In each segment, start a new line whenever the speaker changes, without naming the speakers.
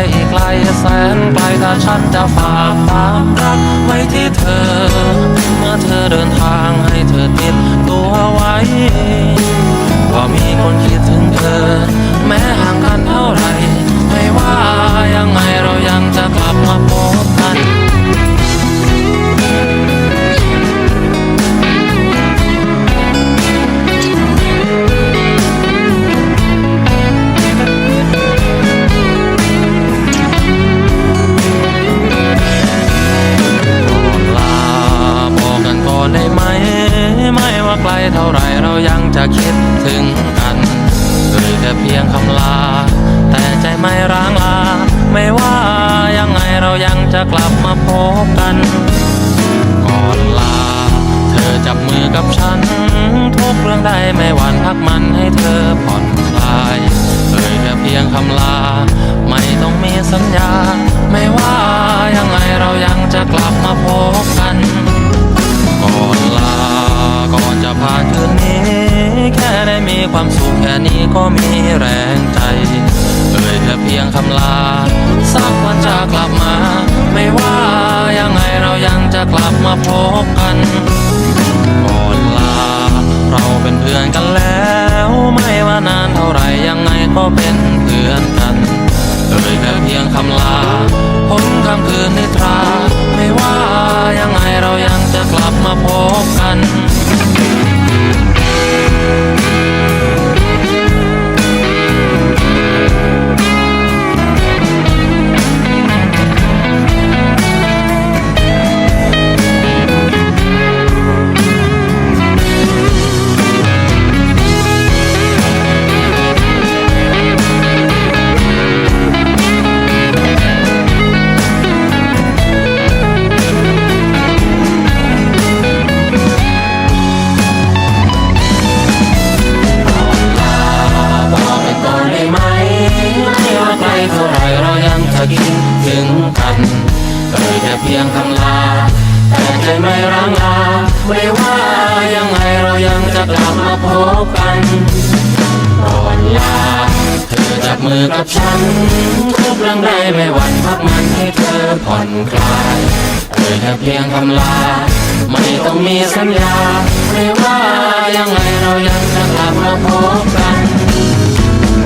ไปอีกไกลแสนไกลถ้าฉันจะฝากความรักไว้ที่เธอ เมื่อเธอเดินทางให้เธอติดตัวไว้ ว่ามีคนคิดถึงเธอ แม้ห่างกันเท่าไหรไม่ว่า จะกลับมาพบกัน ก่อนลา เธอจับมือกับฉัน ทุกเรื่องใดไม่หวั่นพักมันให้เธอผ่อนคลายเอ่ยแค่เพียงคำลา ไม่ต้องมีสัญญา ไม่ว่ายังไงเรายังจะกลับมาพบกัน ก่อนลา ก่อนจะผ่านคืนนี้ แค่ได้มีความสุขแค่นี้ก็มีแรงใจเอ่ยแค่เพียงคำลา สักวันจะกลับมา ไม่ว่ายังไงเรายังจะกลับมาพบกันก่อนลา เราเป็นเพื่อนกันแล้ว ไม่ว่านานเท่าไหรยังไงก็เป็นเพื่อนกันเอ่ยแค่เพียงคำลา เอ่ยแค่เพียงคำลา แต่ใจไม่ร้างลา ไม่ว่ายังไงเรายังจะกลับมาพบกันก่อนลา เธอจับมือกับฉัน ทุกเรื่องใดไม่หวั่นพักมันให้เธอผ่อนคลายเอ่ยแค่เพียงคำลา ไม่ต้องมีสัญญา ไม่ว่ายังไงเรายังจะกลับมาพบกัน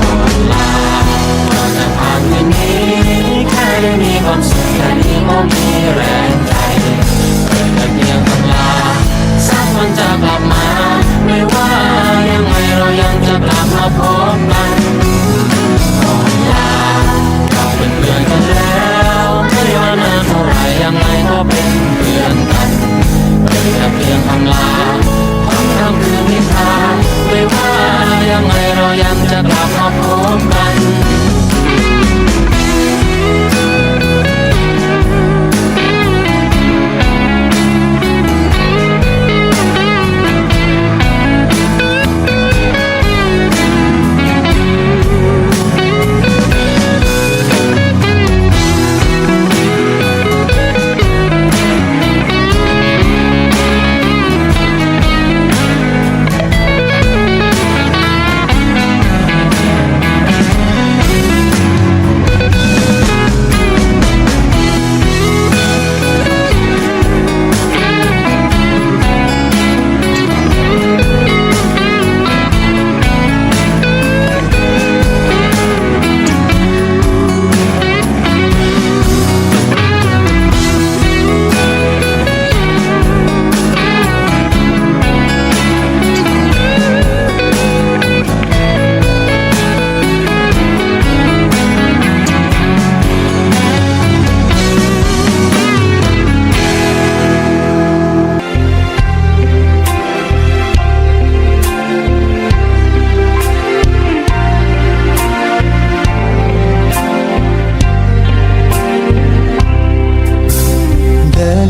ก่อนลาก่อนจะผ่านคืนนี้ แค่ได้มีคว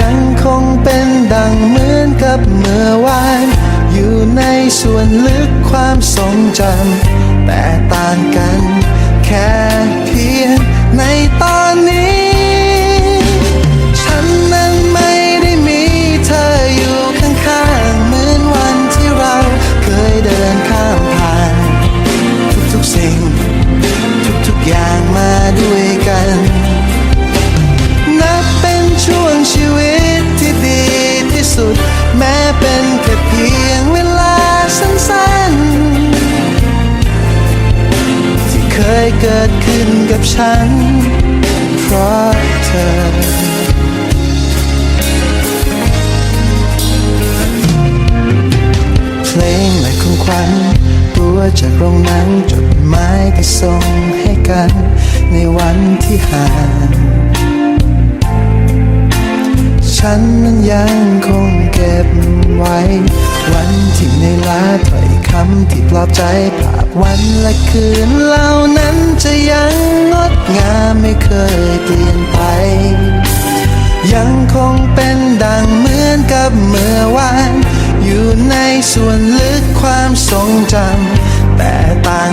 ยังคงเป็นดังเหมือนกับเมื่อวาน อยู่ในส่วนลึกความทรงจำแต่ต่างกัน เคยเกิดขึ้นกับฉัน เพราะเธอเพลงหม่ของขวัญตัวจากโรงนังจดหมายที่ส่งให้กัน ในวันที่ห่าง ฉันนั้นยังคงเก็บไว้ วันที่ในลาถ้อย คำที่ปลอบใจภาพวันและคืนเหล่านั้นจะยังงดงามไม่เคยเปลี่ยนไป ยังคงเป็นดังเหมือนกับเมื่อวาน อยู่ในส่วนลึกความทรงจำแต่ต่าง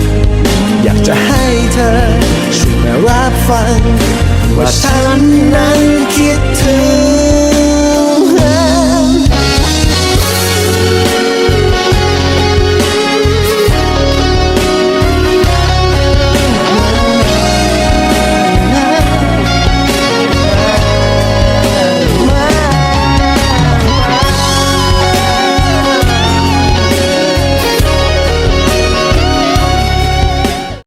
เธอช่วยมารับฟัง ว่าฉันนั้นคิดถึง